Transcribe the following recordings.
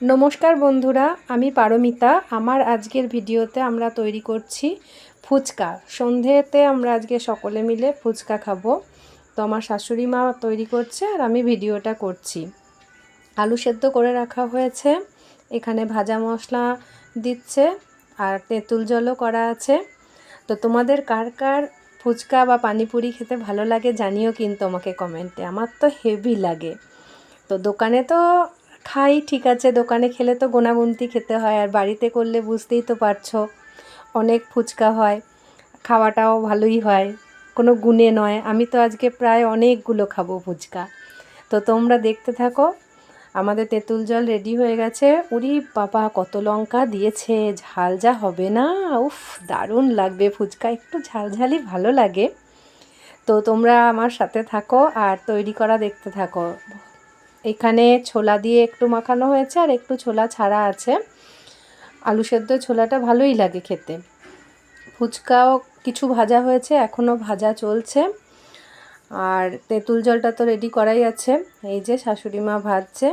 নমস্কার বন্ধুরা, আমি পারমিতা। আমার আজকের ভিডিওতে আমরা তৈরি করছি ফুচকা। সন্ধেতে আমরা আজকে সকলে মিলে ফুচকা খাব। তো আমার শাশুড়ি মা তৈরি করছে আর আমি ভিডিওটা করছি। আলু সেদ্ধ করে রাখা হয়েছে। এখানে ভাজা মশলা দিচ্ছে আর তেঁতুল জলও করা আছে। তো তোমাদের কার কার ফুচকা বা পানিপুরি খেতে ভালো লাগে জানিও কিন্তু আমাকে কমেন্টে। আমার তো হেভি লাগে। তো দোকানে তো খাই, ঠিক আছে, দোকানে খেলে তো গোনাগুনতি খেতে হয়, আর বাড়িতে করলে বুঝতেই তো পারছ, অনেক ফুচকা হয়, খাওয়াটাও ভালোই হয়, কোনো গুণে নয়। আমি তো আজকে প্রায় অনেকগুলো খাব ফুচকা। তো তোমরা দেখতে থাকো, আমাদের তেঁতুল জল রেডি হয়ে গেছে। উরি বাবা, কত লঙ্কা দিয়েছে, ঝাল যা হবে না, উফ, দারুণ লাগবে ফুচকা, একটু ঝালঝালি ভালো লাগে। তো তোমরা আমার সাথে থাকো, আর তৈরি করা দেখতে থাকো। এখানে ছোলা দিয়ে একটু মাখানো হয়েছে আর একটু ছোলা ছাড়া আছে। আলু সেদ্ধ ছোলাটা ভালোই লাগে খেতে। ফুচকাও কিছু ভাজা হয়েছে এখনও ভাজা চলছে। আর তেঁতুল জলটা তো রেডি করাই আছে। এই যে শাশুড়ি মা ভাজছে।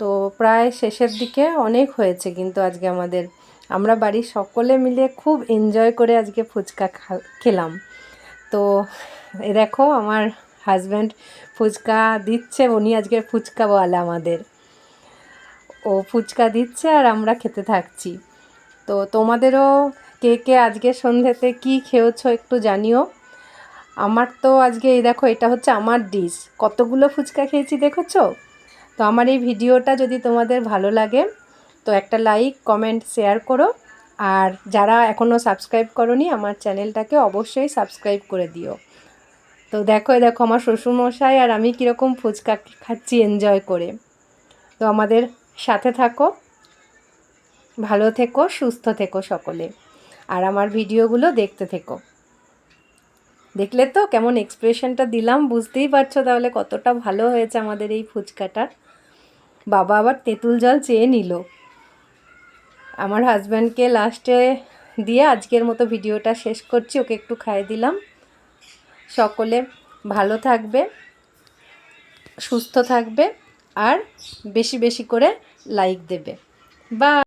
তো প্রায় শেষের দিকে অনেক হয়েছে কিন্তু আজকে আমাদের। আমরা বাড়ির সকলে মিলে খুব এনজয় করে আজকে ফুচকা খেলাম। তো দেখো আমার হাজব্যান্ড ফুচকা দিচ্ছে, উনি আজকে ফুচকা বলে আমাদের। ও ফুচকা দিচ্ছে আর আমরা খেতে থাকছি। তো তোমাদেরও কে কে আজকে সন্ধ্যেতে কি খেয়েছো একটু জানিও। আমার তো আজকে এই দেখো, এটা হচ্ছে আমার ডিশ কতগুলো ফুচকা খেয়েছি দেখেছ? তো আমার এই ভিডিওটা যদি তোমাদের ভালো লাগে, তো একটা লাইক কমেন্ট শেয়ার করো। আর যারা এখনও সাবস্ক্রাইব করনি, আমার চ্যানেলটাকে অবশ্যই সাবস্ক্রাইব করে দিও। তো দেখো দেখো আমার শ্বশুরমশাই আর আমি কীরকম ফুচকা খাচ্ছি এনজয় করে। তো আমাদের সাথে থাকো, ভালো থেকো, সুস্থ থেকো সকলে। আর আমার ভিডিওগুলো দেখতে থেকো। দেখলে তো কেমন এক্সপ্রেশনটা দিলাম, বুঝতেই পারছ তাহলে কতটা ভালো হয়েছে আমাদের এই ফুচকাটা। বাবা আবার তেঁতুল জল চেয়ে নিল। আমার হাজব্যান্ডকে লাস্টে দিয়ে আজকের মতো ভিডিওটা শেষ করছি, ওকে একটু খাইয়ে দিলাম। সকলে ভালো থাকবে সুস্থ থাকবে আর বেশি বেশি করে লাইক দেবে। বা